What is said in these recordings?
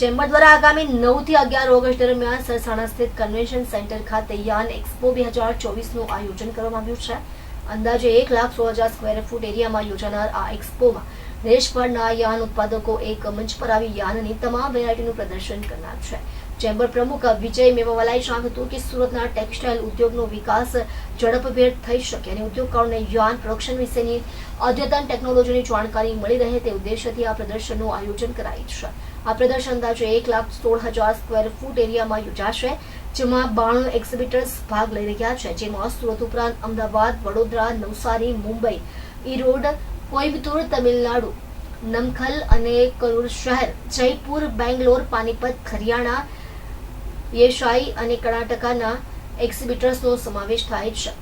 Chamber દ્વારા આગામી નવથી અગિયાર ઓગસ્ટ દરમિયાન સરસાણા સ્થિત કન્વેન્શન સેન્ટર ખાતે યાન એક્સપો બે હજાર ચોવીસનું આયોજન કરવામાં આવ્યું છે. અંદાજે એક લાખ સો હજાર સ્ક્વેર ફૂટ એરિયામાં યોજાનાર આ એક્સપોમાં દેશભરના યાન ઉત્પાદકો એક મંચ પર આવી યાનની તમામ વેરાયટીનું પ્રદર્શન કરનાર છે. ચેમ્બર પ્રમુખ વિજય મેવાવાલાએ જણાવ્યું હતું કે સુરતના ટેક્સટાઇલ ઉદ્યોગનો વિકાસ ઝડપભેર થઈ શકે અને ઉદ્યોગકારોને યુવાન પ્રોડક્શન વિશેની અદ્યતન ટેકનોલોજીની જાણકારી મળી રહે તે ઉદ્દેશ્યથી આ પ્રદર્શનનું આયોજન કરાયું છે. આ પ્રદર્શન અંદાજે એક લાખ સોળ હજાર સ્ક્વેર ફૂટ એરિયામાં યોજાશે, જેમાં બાણું એક્ઝિબિટર્સ ભાગ લઈ રહ્યા છે. જેમાં સુરત ઉપરાંત અમદાવાદ, વડોદરા, નવસારી, મુંબઈ, ઈરોડ, કોઇમ્બતુર, તમિલનાડુ, નમખલ અને કરૂર શહેર, જયપુર, બેંગ્લોર, પાનીપત, હરિયાણા યેશાઈ અને કર્ણાટકાના એક્ઝિબિટર્સનો સમાવેશ થાય છે.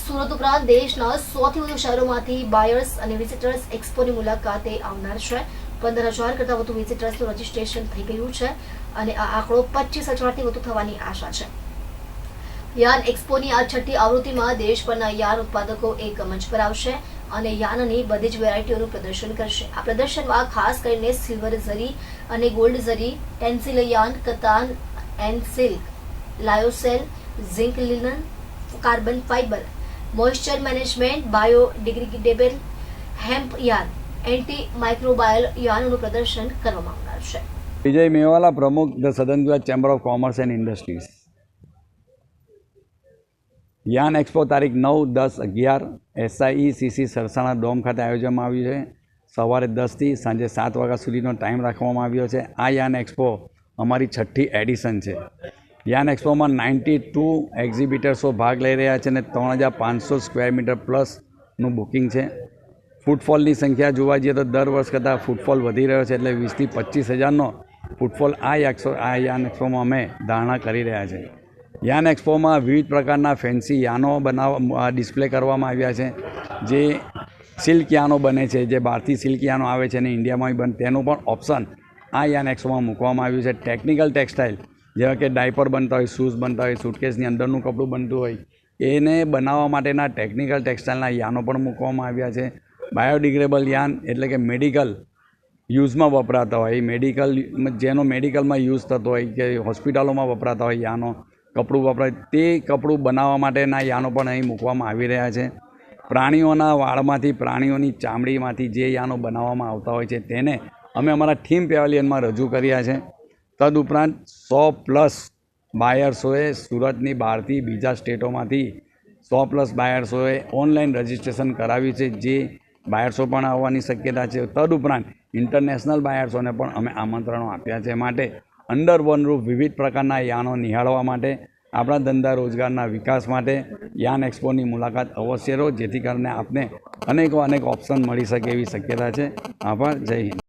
સુરત ઉપરાંત દેશના સૌથી વધુ શહેરોમાંથી બાયર્સ અને વિઝિટર્સ એક્સપોની મુલાકાતે આવનાર છે. પંદર હજાર કરતાં વધુ વિઝિટર્સનું રજીસ્ટ્રેશન થઈ ગયું છે અને આ આંકડો પચીસ હજારથી વધુ થવાની આશા છે. યાન એક્સપોની આ છઠ્ઠી આવૃત્તિમાં દેશભરના યાન ઉત્પાદકો એક મંચ પર આવશે અને યાનની બધી જ વેરાયટીઓનું પ્રદર્શન કરશે. આ પ્રદર્શનમાં ખાસ કરીને સિલ્વર ઝરી અને gold zari Tencel yarn, katan and silk lyocell zinc linen carbon fibre moisture management biodegradable hemp yarn anti microbial યાનોનું પ્રદર્શન કરવામાં આવનાર છે. વિજય મેવાલા, પ્રમુખ the southern chamber of commerce and industries yarn expo તારીખ નવ દસ અગિયાર એસઆઈ સીસી સરસાણા ડોમ ખાતે આયોજવામાં આવ્યું છે. સવારે દસથી સાંજે સાત વાગ્યા સુધીનો ટાઈમ રાખવામાં આવ્યો છે. આ યાન એક્સપો અમારી છઠ્ઠી એડિશન છે. યાન એક્સપોમાં નાઇન્ટી ટુ એક્ઝિબિટર્સો ભાગ લઈ રહ્યા છે અને ત્રણ હજાર પાંચસો સ્ક્વેર મીટર પ્લસનું બુકિંગ છે. ફૂટફોલની સંખ્યા જોવા જઈએ તો દર વર્ષ કરતાં ફૂટફોલ વધી રહ્યો છે એટલે વીસથી પચીસ હજારનો ફૂટફોલ આ એક્સો, આ યાન એક્સપોમાં અમે ધારણા કરી રહ્યા છે. યાન એક્સપોમાં વિવિધ પ્રકારના ફેન્સી યાનો બનાવવા ડિસ્પ્લે કરવામાં આવ્યા છે. જે સિલ્ક યાનો બને છે, જે બહારથી સિલ્ક યાનો આવે છે અને ઇન્ડિયામાં બને, તેનું પણ ઓપ્શન આ યાન એક્સોમાં મૂકવામાં આવ્યું છે ટેકનિકલ ટેક્સટાઇલ જેવા કે ડાયપર બનતા હોય શૂઝ બનતા હોય સૂટકેસની અંદરનું કપડું બનતું હોય, એને બનાવવા માટેના ટેકનિકલ ટેક્સટાઇલના યાનો પણ મૂકવામાં આવ્યા છે. બાયોડિગ્રેબલ યાન એટલે કે મેડિકલ યુઝમાં વપરાતા હોય. મેડિકલ જેનો મેડિકલમાં યુઝ થતો હોય કે હોસ્પિટલોમાં વપરાતા હોય યાનો કપડું વપરાય, તે કપડું બનાવવા માટેના યાનો પણ અહીં મૂકવામાં આવી રહ્યા છે. પ્રાણીઓના વાળમાંથી, પ્રાણીઓની ચામડીમાંથી જે યાનો બનાવવામાં આવતા હોય છે, તેને અમે અમારા થીમ પેવેલિયનમાં રજૂ કર્યા છે. તદુપરાંત સો પ્લસ બાયર્સોએ સુરતની બહારથી બીજા સ્ટેટોમાંથી સો પ્લસ બાયર્સોએ ઓનલાઈન રજિસ્ટ્રેશન કરાવ્યું છે, જે બાયર્સો પણ આવવાની શક્યતા છે. તદુપરાંત ઇન્ટરનેશનલ બાયર્સોને પણ અમે આમંત્રણો આપ્યા છે માટે અંડર વન રૂફ વિવિધ પ્રકારના યાનો નિહાળવા માટે, આપણા ધંધા રોજગારના વિકાસ માટે યાન એક્સપોની મુલાકાત અવશ્ય રહો જેથી કરીને આપને અનેકો અનેક ઓપ્શન મળી શકે એવી શક્યતા છે. આભાર. જય હિન્દ.